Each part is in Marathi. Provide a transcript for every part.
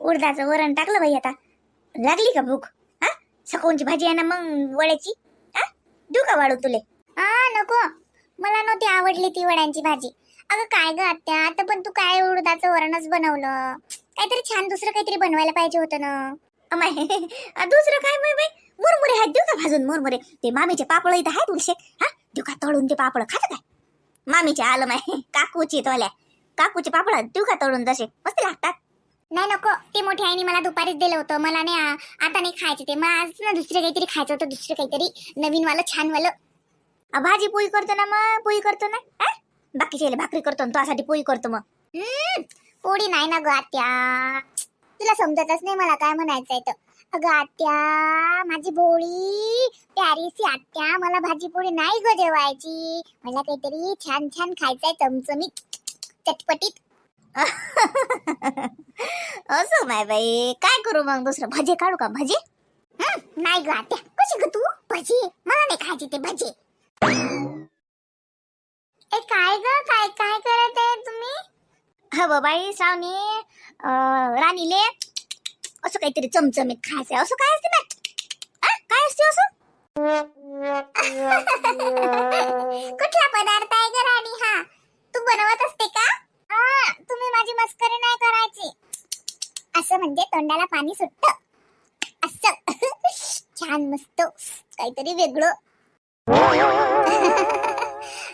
उडदाचं वरण टाकलं बाई आता. लागली का भूक? हा? सकाळची भाजी आहे ना मग वड्याची. हा? देऊ का वाढू तुले? हा नको. मला नव्हती आवडली ती वड्यांची भाजी. अगं काय ग आत्या? आता पण तू काय उडदाचं वरणच बनवलं? काहीतरी छान दुसरं काहीतरी बनवायला पाहिजे होतं ना. अमाय दुसरं काय बाई बाई? मुरमुरे आहेत देऊ का भाजून मुरमुरे? ते मामीचे पापड इथं आहेत उलशे हा? देऊ का तळून ते पापड? खात काय? मामीचे आलं माय. काकूची तोल्या. काकूचे पापड देऊ का तळून जसे मस्त लागतात. नाही नको. ते मोठी आईने मला दुपारीच दिलं होतं. मला नाही आ- आता नाही खायचं ते. मला आज ना दुसरं काहीतरी खायचं होतं दुसरं काहीतरी. नवीन वालं छान वालं भाजी पोळी करतो ना मग? पोळी करतो ना? हा? बाकीच्या भाकरी करतो ना तुझ्यासाठी पोळी करतो मग. हम्म, पोळी नाही ना ग आत्या. तुला समजतच नाही मला काय म्हणायचंय तर. अगं आत्या माझी भोळी प्यारीसी आत्या मला भाजी पोळी नाही ग जेवायची. मला काहीतरी छान छान खायचंय चमचमीत. चटपटीत. असं माय बाई? काय करू मग दुसरं? भजे काढू का? भजे? नाही ग आत्या. कशी ग तू? भजी? मला नाही खायची ते भजी. ए काय ग? काय काय करत आहे तुम्ही? ह बाई श्रावणी राणीले असं काहीतरी चमचमीत खायचंय. असं काय असते ना काय असते असं? कुठला पदार्थ आहे ग राणी हा? तू बनवत असते का? हा तुम्ही माझी मस्करी नाही करायची. असं म्हणजे तोंडाला पाणी सुटत. असं. छान मस्त काहीतरी वेगळं.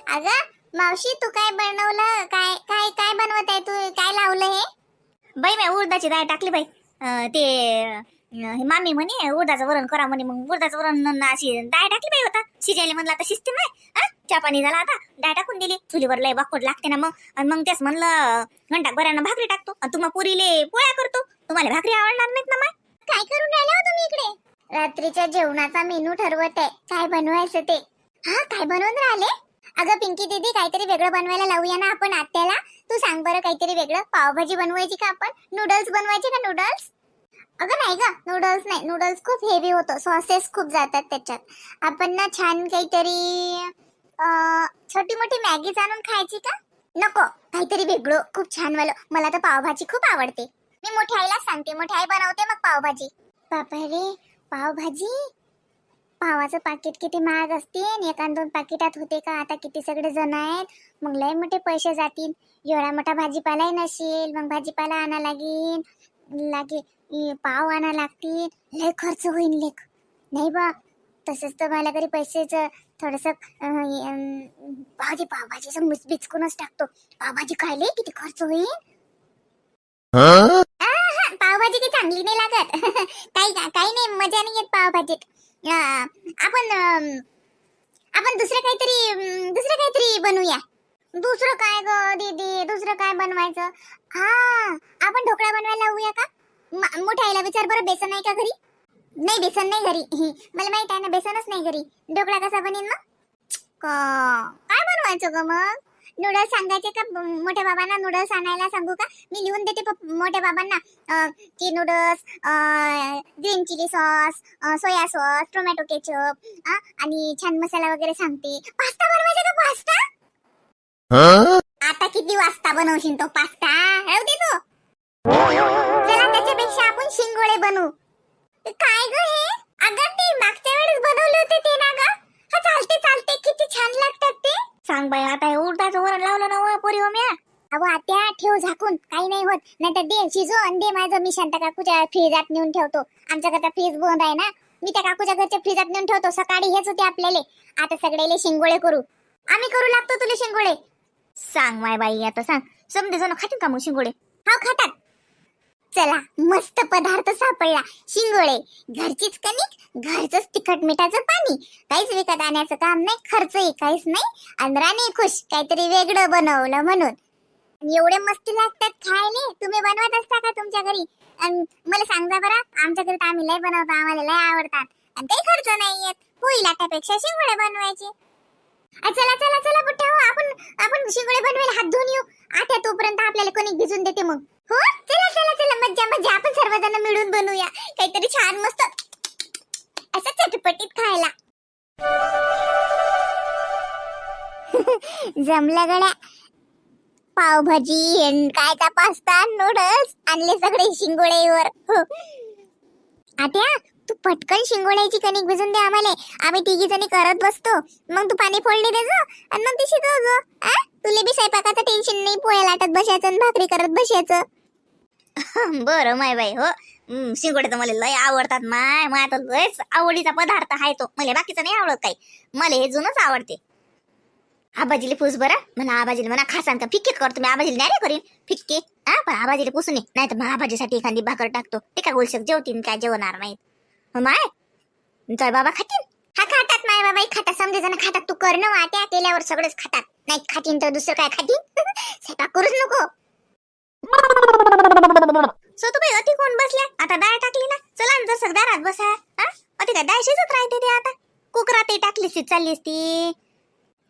अगं मावशी तू काय बनवलं? काय काय काय बनवत आहे तू? काय लावलं हे? बाई मी उडदाची डाळ टाकली बाई. अं, ते हे मामी म्हणे उडदाचं वरण करा म्हणे. मग उडदाचं वरण न- अशी डाळ टाकली बाई होता शिजायला म्हणलं आता शिजते नाही चहा पाणी झाला आता डाळ टाकून दिली. चुलीवर लय बाकोड लागते ना मग. आणि मग तेच म्हणलं घंटा बऱ्यानं भाकरी टाकतो. आणि तुम्हा पुरीले पोळ्या करतो. तुम्हाला भाकरी आवडणार नाहीत ना मग? काय करून राहिले हो तुम्ही इकडे? रात्रीच्या जेवणाचा मेनू ठरवत. आहे काय बनवायचं ते. हा काय बनवून राहिले? अगं पिंकी दीदी काहीतरी वेगळं बनवायला लावूया ना आपण आत्याला. तू सांग बरं काहीतरी वेगळं. पावभाजी बनवायची का आपण? नूडल्स बनवायचे का नूडल्स अगं नाही का नूडल्स नाही. नूडल्स खूप हेवी होतं. सॉसेस खूप जातात त्याच्यात. आपण ना छान काहीतरी छोटी मोठी मॅगी आणून खायची का? नको काहीतरी वेगळं खूप छान वालं. मला तर पावभाजी खूप आवडते. मी मोठ्या आईला सांगते मोठ्या आई बनवते मग पावभाजी. बापा रे पावभाजी? पावाचं पाकिट किती महाग असते आणि दोन पाकिटात होते का? आता किती सगळे जण आहेत. मग लय मोठे पैसे जातील. एवढा मोठा भाजीपालाही नसेल मग भाजीपाला आणा लागेल. लागे पाव आणा लागतील. लय खर्च होईल लेख. नाही बा तसंच तर मला तरी पैसेच थोडस भाजी पावभाजीचं मुस बिचकूनच टाकतो. पावभाजी खायले किती खर्च होईल? पावभाजी काही चांगली नाही लागत. काही काही नाही मजा नाही येत पावभाजीत. आपण आपण दुसरं काहीतरी दुसरं काहीतरी बनवूया. दुसरं काय ग दीदी? दुसरं काय बनवायचं? हा आपण ढोकळा बनवायला लावूया का? मोठ्या विचार बरं बेसन आहे का घरी? नाही बेसन नाही घरी. मला माहीत आहे ना बेसनच नाही घरी. ढोकळा कसा बनेल का- काय बनवायचं ग मग? नूडल्स सांगायचे का? मोठ्या बाबांना नूडल्स आणायला सांगू का? मी लिहून देते मोठ्या बाबांना. की noodles green chilli sauce soya sauce tomato ketchup आणि छान मसाला वगैरे सांगते. पास्ता बनवायचा का पास्ता? आता किती वाजता बनवशील तो पास्ता? राहू दे तो. चला त्याच्यापेक्षा आपण शिंगोळे बनवू. काय ग हे? अगं ते मागच्या वेळेस बनवले होते ते ना ग. हा चालते चालते. किती छान लागतात ते. सांग बाई आता हे वरण लावलं ना व पोरी हो म्या अहो आत्या ठेव झाकून. काही नाही होत. नाहीतर दे शिजो आणि दे माझं. मी शांत काकूच्या फ्रीजात नेऊन ठेवतो. आमच्या घरचा फ्रीज बंद आहे ना. मी त्या काकूच्या घरच्या फ्रीजात नेऊन ठेवतो. सकाळी हेच होते आपल्याला. आता सगळेले शिंगोळे करू. आम्ही करू लागतो तुला शिंगोळे. सांग माय बाई आता सांग. समजे जण खातील का मग शिंगोळे? हा खातात. चला मस्त पदार्थ सापडला. शिंगोळे घरचीच कणिक घरचंच तिखट मिठाचं पाणी. काहीच विकत आणायचं काम नाही खर्चही काहीच नाही. आणि खुश काहीतरी वेगळं बनवलं म्हणून. एवढे मस्त लागतात खायले. तुम्ही बनवत असता का तुमच्या घरी? आणि मला सांगा बरं आमच्या घरी तर आम्ही लय बनवतो आम्हाला लय आवडतात. आणि काही खर्च नाही येत. पोळी लाटापेक्षा शिंगोळे बनवायचे. आ, चला चला चला बुट्टा हो आपण आपण शिंगोळे बनवेल हात धुवून येऊ. आता तोपर्यंत आपल्याला कोणी भिजून देते मग. हो चला चला चला मज्जा मज्जा. आपण सर्वजण मिळून बनवूया काहीतरी छान मस्त. असं चटपटीत खायला. जमला गड्या. पावभाजी काय कायचा पास्ता नूडल्स आणले सगळे शिंगोळेवर. हो. आत्या तू पटकन शिंगोळ्याची कणिक भिजून दे आम्हाला. आम्ही तिघी जणी करत बसतो. मग तू पाणी फोडणी देजो आणि मग ते शिजवजो आ? तुले बी स्वयंपाकाचं टेन्शन नाही पोळ्या लाटत बसायचं आणि भाकरी करत बसायचं. बरं माय बाई हो. शिंगोडे तर मला लय आवडतात माय. मग आता लयच आवडीचा पदार्थ आहे तो. मला बाकीचा नाही आवडत काही. मला हे जुनच आवडते. आबाजीले पुस बरं. म्हणा आबाजीले म्हणा खासान का फिक्के कर. तुम्ही आबाजीले नाही करीन. फिक्के. हा पण आबाजीले पुसून नाही तर मग आबाजीसाठी एखादी भाकर टाकतो. ते काय गोलशक जेवतीन काय जेवणार नाहीत. माय जय बाबा खातीन. हा खातात माय बाबा खातात. समजे जण खातात. तू कर वाट्या केल्यावर सगळेच खातात. नाही खातीन तर दुसरं काय खातीन? स्वयंपाक करूच नको. सो तुम्ही अति कोण बसल्या? आता डाळ टाकली ना? चला ना जसं दारात बसा. हा? अति काय डाळ शिजत राहते ते आता. कुकरात टाकली ती चालली ती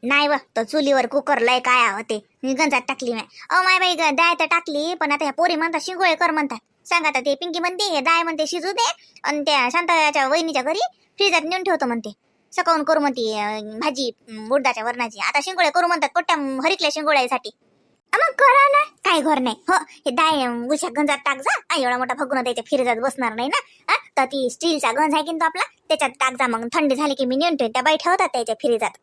नाही व तर चुलीवर कुकर लय काय होते मी गंजात टाकली माय अ माय बाई ग- डाळ तर टाकली पण आता ह्या पोरी म्हणतात शिंगोळे कर म्हणतात. सांगा आता ते पिंकी म्हणते हे दाय म्हणते शिजू दे. आणि त्या शांताच्या वहिनीच्या घरी फ्रीजात नेऊन ठेवतो म्हणते. सकाळून करू म्हणते भाजी अं, उडदाच्या वरणाची. आता शिंगोळ्या करू म्हणतात कोट्या हरिकल्या शिंगोळ्यासाठी. मग करा ना. काय घर नाही. हो हे दाय उशा गंजात टाक जा. एवढा मोठा फगून त्याच्या फिरजात बसणार नाही ना. तर ती स्टीलचा गंज आहे की तो आपला? त्याच्यात टाक जा मग. थंडी झाली की मी नेऊन ठेवते त्या बाई ठेवतात त्याच्या फिरजात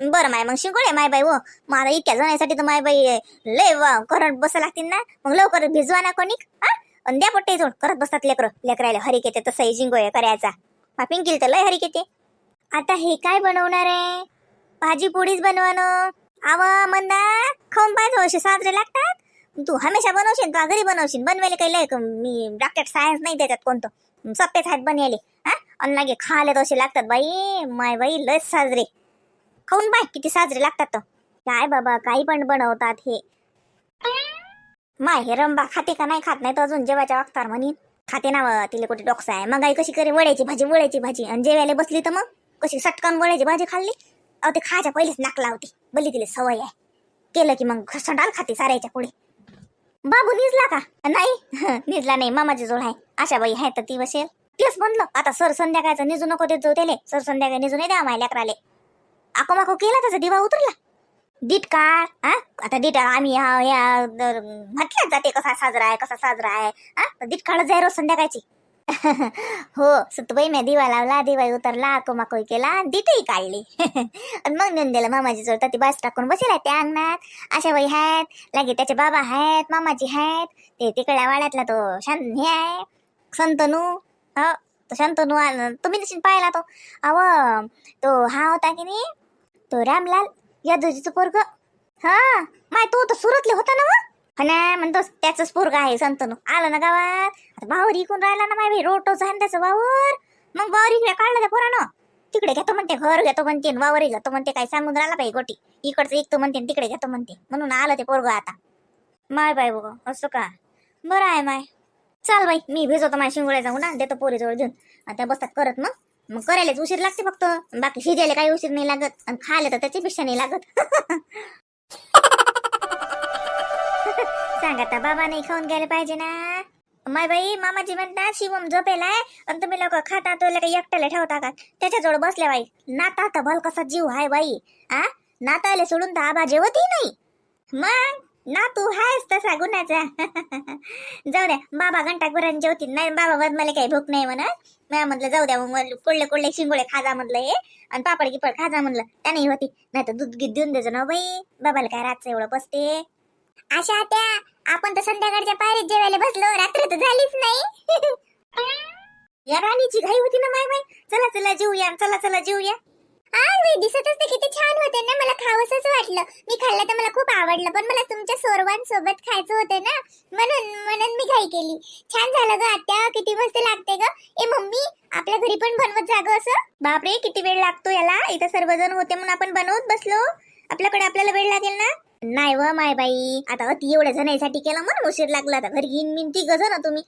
बरं माय मग शिंगोळे माय बाई हो. मला इतक्या जणांसाठी तर माय बाई लय करंट बसा लागतील ना. मग लवकर भिजवा ना कोणी. हा आणि द्या जोड करत बसतात लेकर. लेकरायला हरिक येते एजिंग शिंगोळे करायचा. पापिंग केली तर लय हरिक येते आता हे काय बनवणार आहे? भाजी पोळीच बनवणं आव मंदा खाऊन पाहिजे असे साजरे लागतात. तू हमेशा बनवशील का घरी बनवशील? बनवायला काही लय मी डॉक्टर सायन्स नाही त्याच्यात कोणतं. सप्पेच आहेत बनवायले हा? आणि मागे खाले तसे लागतात बाई माय बाई लय साजरे. खाऊन बाय किती साजरे लागतात तर. काय बाबा काही पण बनवतात हे. माय हे रंबा खाते का नाही खात नाही तर अजून जेवायच्या वागतार म्हणे. खाते ना व, तिला कुठे डॉक्स आहे. मग आई कशी करे? वड्याची भाजी वड्याची भाजी. आणि जेवायला बसली तर मग कशी सटकन वड्याची भाजी खाल्ली? अहो ते खायच्या पहिलेच नाक लावते. बली तिला सवय आहे. केलं की मग संडाल खाते सारायच्या पुढे. बाबू निजला का? नाही. निजला नाही. मामाची जोड आहे. आशा बाई आहे तर ती बसेल. तेच म्हणलं आता सर संध्याकाळचं निजू नको देत जाऊ त्याले. सर संध्याकाळी निजू नाही द्या माय लेकराले. आको माको केला त्याचा दिवा उतरला. दीट का हा? आता दीट आम्ही ह्या ह्या दर- म्हटल्याच जाते कसा साजरा आहे कसा साजरा आहे हा? दीट काळच काढत जाय रोज संध्याकाळची. हो सुतबाई मी दिवा लावला दिवा उतरला आकुमाकोई केला डीटही काढली. आणि मग नेऊन दिलं मामाची जोडता ती बास टाकून बसेल आहे त्या अंगणात. अशा बाई आहेत लागे त्याचे बाबा आहेत मामाजी आहेत. ते तिकडल्या वाड्यातला तो शांत हे आहे संतनू हो? तो शांतनू तुम्ही तशी पाहिला तो. अव तो हा होता की नाही तो रामलाल यादवजीचं पोरग? हा माय तो तर सुरतले होता ना व? ना म्हणतो त्याचंच पोरग आहे संतनू आलं ना गावात? आता भावर इकून राहिला ना माय रोटोच आहे त्याचं वावर. मग वावर इकडे काढलं त्या पोरानं? तिकडे घेतो म्हणते घर घेतो म्हणते आणि वावरही घेतो म्हणते काय सांगून राहिला पाहिजे गोटी. इकडचं इकतो म्हणते तिकडे घेतो म्हणते. म्हणून आलं ते पोरग आता. माय बाय बघ असं का? बरं आहे माय. चाल बाई मी भिजवतो माझ्या शिंगोळ्या जाऊन देतो पोरीजवळ घेऊन. आणि त्या बसतात करत मग. मग करायलाच उशीर लागते फक्त. बाकी शिजायला काही उशीर नाही लागत. आणि खायला तर त्याच्यापेक्षा नाही लागत. सांगा आता बाबा नाही खाऊन गेले पाहिजे ना? माय बाई मामाजी म्हणतात शिवम झोपेलाय आणि तुम्ही लोक खाता तो काही एकट्याला ठेवता का? त्याच्याजवळ बसल्या बाई. नाता तर भल कसा जीव आहे बाई. आ? नाताला सोडून तर आबा जेवतही नाही. मग? ना तू आहेस तसा गुन्ह्याचा जाऊ द्या बाबा घंटाभराने जेवतील नाही बाबा मला काही भूक नाही म्हणत. मी म्हटलं जाऊ द्या मग कुडले कुडले शिंगोळे खाजा म्हटलं हे आणि पापड गिपड खाजा म्हणलं त्याने होती. नाही तर दूध गीत देऊन द्यायचं ना बाई बाबाला काय रातचं एवढं बसते. अशा त्या आपण तर संध्याकाळच्या पायरीत जेवायला बसलो रात्र तर झालीच नाही. या राणीची घाई होती ना माय माय चला चला जेऊया चला चला जेऊया. अरे दिसतच ते किती छान होते ना. मला खावंसच वाटलं. मी खाल्लं तर मला खूप आवडलं पण मला तुमच्या सोरवांसोबत खायचं होतं ना. म्हणून म्हणून मी घाई केली. छान झालं ग आत्या किती मस्त लागते ग. ए मम्मी आपल्या घरी पण बनवत जा असं. बापरे किती वेळ लागतो याला. इथं सर्वजण होते म्हणून आपण बनवत बसलो. आपल्याकडे आपल्याला वेळ लागेल ना? नाही व माय बाई. आता अति एवढ्या जणांसाठी केलं म्हणून उशीर लागला. आता घरी घेऊन मिनती ती गज ना तुम्ही.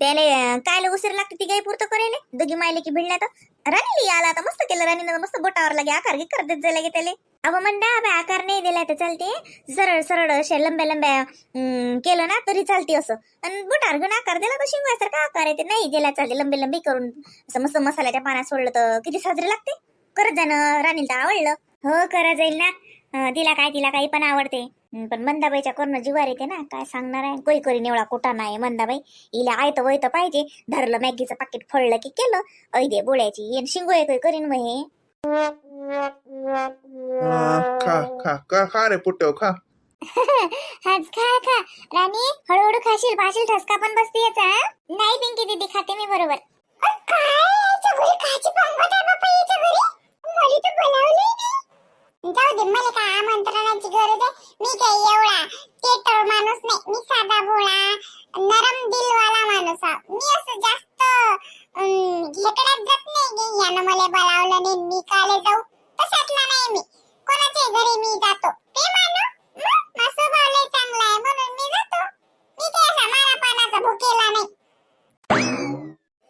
त्याले कायला कायले उशीर लागते ती गाई पुरतं करेल? दोघी मायले की भिडल्या तर राणीली आला आता मस्त केलं राणीनं मस्त बोटावर लागे आकार घे कर देत लागे त्याले. अव म्हणता बा आकार नाही दिला तर चालते. सरळ सरळ असे लंब्या लंब्या केलं ना तरी चालते असं. आणि बोटावर घेऊन आकार दिला तर शिंगासारखा आकार येते. नाही दिला चालते लंबे लंबी करून. असं मस्त मसाल्याच्या पाण्यात सोडलं तर किती साजरे लागते. करत जाणं राणीला तर आवडलं. हो करा जाईल ना. तिला काय तिला काही पण आवडते. पण मंदाबाईच्या करणं जिवार येते ना काय सांगणार आहे? कोई करी निवळा कुठा नाही मंदाबाई. इला आयत वयत पाहिजे. धरलं मॅगीचं पाकिट फोडलं की केलं. ऐदे बोळ्याची येन शिंगोळे काही करीन मग हे? खा खा खा खा रे पुट्टव खा. हाच खा खा. राणी हळूहळू खाशील भाशील ठसका पण बसते याचा? नाही पिंकी दीदी खाते मी बरोबर. जाऊ दे मला काय आमंत्रणाची गरज आहे? मी काही एवढा केटळ माणूस नाही मी साधा भोळा नरम दिलवाला माणूस आहे. मी असं जास्त अं, जात नाही की यानं मला बोलावलं नाही मी काले जाऊ तशातला नाही मी कोणाच्याही घरी मी जातो ते मानू मग माझा स्वभाव लय चांगला आहे म्हणून मी जातो मी काही असा मारा पानाचा भुकेला नाही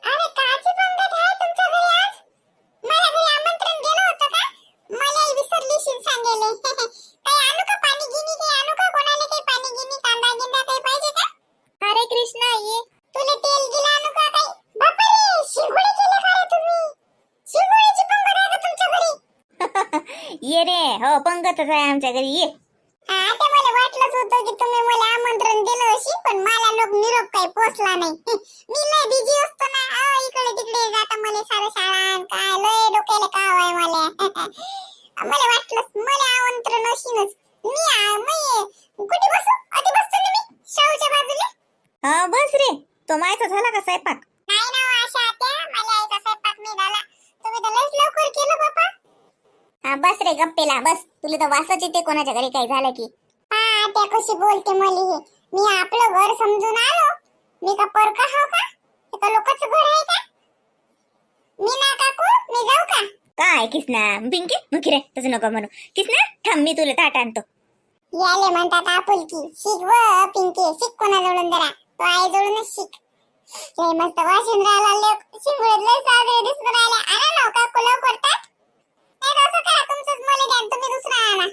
अरे काची पंगत आहे तुमच्या घरी आज मला घरी आमंत्रण गेलं होतं का मला विसरलीशील सांगेले काही आणू का पाणी गिनी काही आणू का कोणाला काही पाणी गिनी कांदा गिंदा काही पाहिजे का अरे कृष्णा ये तुला तेल गिला आणू का काही बापरे शिगुडी केले का रे तुम्ही शिगुडीची पंगत आहे का तुमच्या घरी ये रे. हो पंगतच आहे आमच्या घरी. ये. हा ते मला वाटलंच होतं की तुम्ही मला आमंत्रण दिलं अशी पण मला लोक निरोप काही पोचला नाही. मी लय बिझी असतो ना. अहो, इकडे तिकडे जाता मला सारं शाळा अन काय लय डोक्याला काव आहे मला. मला वाटलं मला आमंत्रण अशीनच. मी आ- मी कुठे बसू? आधी बसतो ना मी. शाहूच्या बाजूला. हा बस रे. तो मायचा झाला का स्वयंपाक? नाही ना हो, आशा आत्या मला आईचा स्वयंपाक नाही झाला तुम्ही तर लवकर केलं बापा हा बस रे गप्पेला बस. तुला तर वासच येते कोणाच्या घरी काही झालं की. हा त्या कशी बोलते मला हे. मी आपलं घर समजून आलो. मी का परका हो का? हे का लोकांचं घर आहे का? मी ना काकू मी जाऊ का? काय किसना? पिंकी मुखी रे तसं नको म्हणू. किसना थांब मी तुला ताट आणतो. याले म्हणतात आपुलकी. शिक व पिंकी. शिक कोणाजवळून जरा. तो आई जवळूनच शिक. लय मस्त वाशिंद राहिला लोक शिंगोळीत लय साजरे दिसून राहिले. आणा ना काकू लवकर ताट नाही तर असं करा तुमचंच मला द्या तुम्ही दुसरा आणा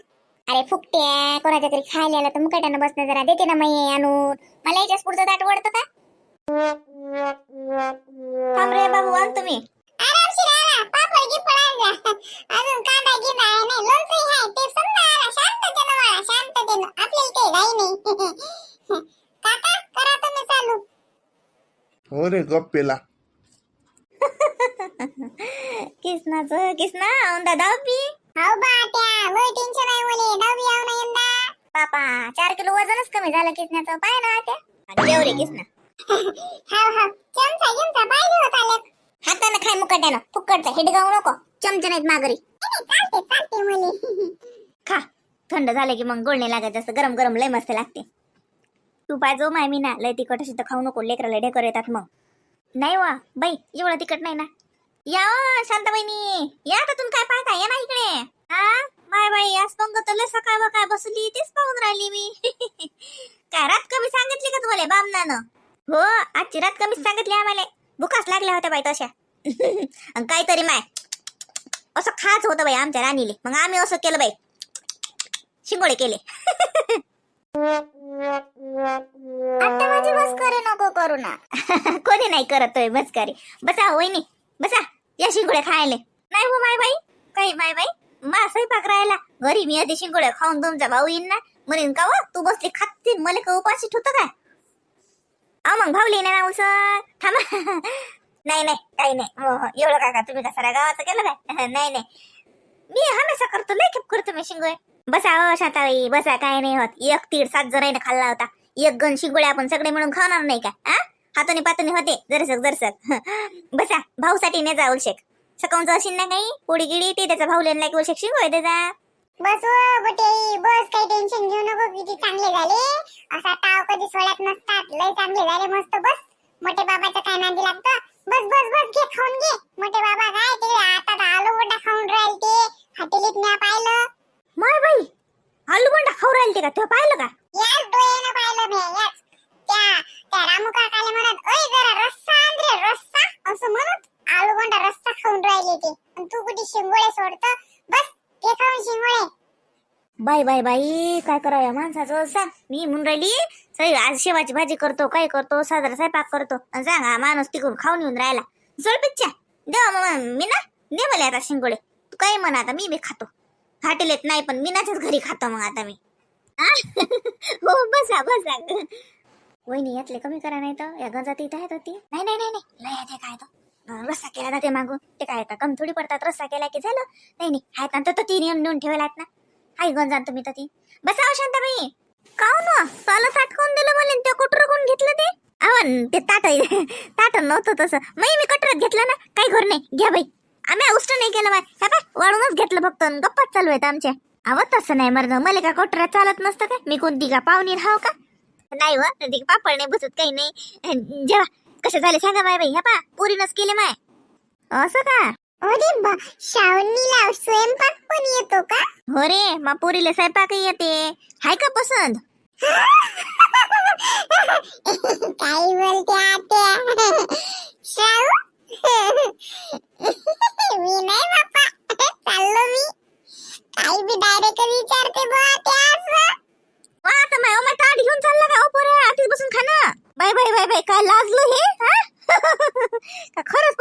अरे फुकटे कोणाच्या तरी खायला आला तर मुकाट्यानं बसणं जरा देते ना मी आणून. मला याच्याच पुढचं ताट वडतं का? थांब रे बाबू आण तुम्ही. आरामशीर आणा पापड गिपड आण जा. अजून कांदा गिंदा आहे नाही लोणचंही आहे. ते समजा आणा शांततेनं वाळा शांततेनं. आपल्याला काही घाई नाही. काका करा तुम्ही चालू. हो रे गप्पेला. किसनाचं किसना औंदा हाव बा त्या लय टेन्शन आहे मले. दहावी आव ना यंदा. पापा चार किलो वजनच कमी झालं किसण्याचं. पाय ना त्या जेव रे किसना हाव हाव. चमचा गिमचा होता लेक हातानं खाय मुकाट्यानं. फुकटचं. नको. चमचे नाहीत माघारी. चालते चालते मले. खा. थंड झालं की मग गोळणे लागत जास्त गरम गरम लय मस्त लागते. तू पाहिजो माय मी ना लय तिखट अशी तर खाऊ नको. लेकराला ढेकर येतात मग. नाही वा. बाई एवढं तिखट नाही ना. या शांताबाईनी. या आता तुम्ही काय पाहता या ना इकडे हा बाय बाई आज पंग तर लय सकाळ काय बसली तेच पाहून राहिली मी. काय रात कमी सांगितली का तुम्हाला बामनानं हो आजची रात कमीच सांगितली आम्हाला. भुकाच लागल्या होत्या बाई तशा. अन काहीतरी माय. असं खाच होतं बाई आमच्या राणीले. मग आम्ही असं केलं बाई. शिंगोळे केले. आता माझी मस्करी नको करू ना. कोणी नाही करतोय मस्करी. बसा वहिनी. बसा. या शिंगोळे खायले. नाही हो माय बाई. काही माय बाई. मा स्वयंपाक राहिला. घरी मी आधी शिंगोळ्या खाऊन तुमचा भाऊ येईन ना? म्हणेन का हो? तू बसली खाते मला का उपाशी ठेवतो काय अहो मग भाऊली ना उस थांबा. नाही नाही काही नाही. हो हो एवढं काका तुम्ही का सारा गावाचं केलं काय? नाही नाही. मी हमेशा करतो लय करतो मी शिंगोळे. बसा हो शाताबाई बसा काय नाही होत. एक तीड सात जणांनी खाल्ला होता. एक गण शिंगोळ्या आपण सगळे मिळून खाणार नाही का? हा हाताने पाताने होते. जरसक जरसक. बसा भाऊसाठी ने जा उलशेक. सकाळचं असेल ना काही? पोळी गिडी ते त्याचा भाऊ लेन लाईक उलशेक शिंगोळे त्याचा बस बटे बस काही टेन्शन घेऊ नको किती चांगले झाले. असा ताव कधी सोडत नसतात लय चांगले झाले मस्त बस. मोठे बाबाचं काय नांदी लागतं? बस बस बस घे खाऊन घे. मोठे बाबा काय ते आता आलू बोंडा खाऊन राहील ते. हॉटेलीत म्या पाहिलं. माय बाई आलू बोंडा खाऊ राहील ते का? तेव्हा पाहिलं का? याच डोळ्यानं पाहिलं मी याच. त्या त्या रामू काकाले म्हणत ओय जरा रस्सा आण रे रस्सा. असं म्हणत आलू बोंडा रस्सा खाऊन राहिले ते. तू कुठे शिंगोळे सोडतो? बस ते बाय बाय बाई काय करावं माणसाचं? सांग. मी म्हणून राहिली सई आज शेवाची भाजी करतो काय करतो साजरा स्वयंपाक करतो. आणि सांग हा माणूस तिकडून खाऊन येऊन राहिला. जोड पिच्च्या देवा मग मी ना दे मला आता शिंगोळे. तू काही म्हणा आता मी बी खातो. हॉटेल येत नाही पण मीनाच्याच घरी खातो मग आता मी. हो बसा बसा. वहिनी यातले कमी करा नाही तर या गंजात इथं आहेत होती नाही नाही नाही नाही. लय आहे ते काय तो. रस्सा केला जाते मागून. ते काय का कम थोडी पडतात रस्सा केला की झालं? नाही नाही. आहेत ना तर तीन येऊन नेऊन ठेवायला आहेत ना. ऐकून गंजात तुम्ही तर ती बसा शांताबाई. काऊ ना त्याला ताट कोण दिलं मला ते कुटर कोण घेतलं ते? अवन ते ताट ताट नव्हतं तसं. मी मी कटरत घेतलं ना काही घर नाही. घ्या बाई. आम्ही उष्ट नाही केलं बाय ह्या बाय वाढूनच घेतलं फक्त. अन गप्पाच चालू आहेत आमच्या. अव तसं नाही मर्द मला का कोटऱ्यात चालत नसतं का? मी कोणती का पाहुणी राहाव का? नाही व ती पापड नाही बसत काही नाही. जेवा जेव्हा कसे झाले सांगा माय बाई? ह्या पा पुरीनच केले माय. असं का? अरे बा श्रावणीला स्वयंपाक पण येतो का? हो रे मा पुरीले स्वयंपाक येते. हाय का पसंत काय बोलते आत्या. श्राव मी नाही बाप्पा. चाललो मी. काही बी डायरेक्ट विचारते बा त्या असं. वा आता माय माय ताट घेऊन चालला का ओ पोरे आठीच बसून बाय बाय बाय बाय काय लाजलो हे हा? का खरंच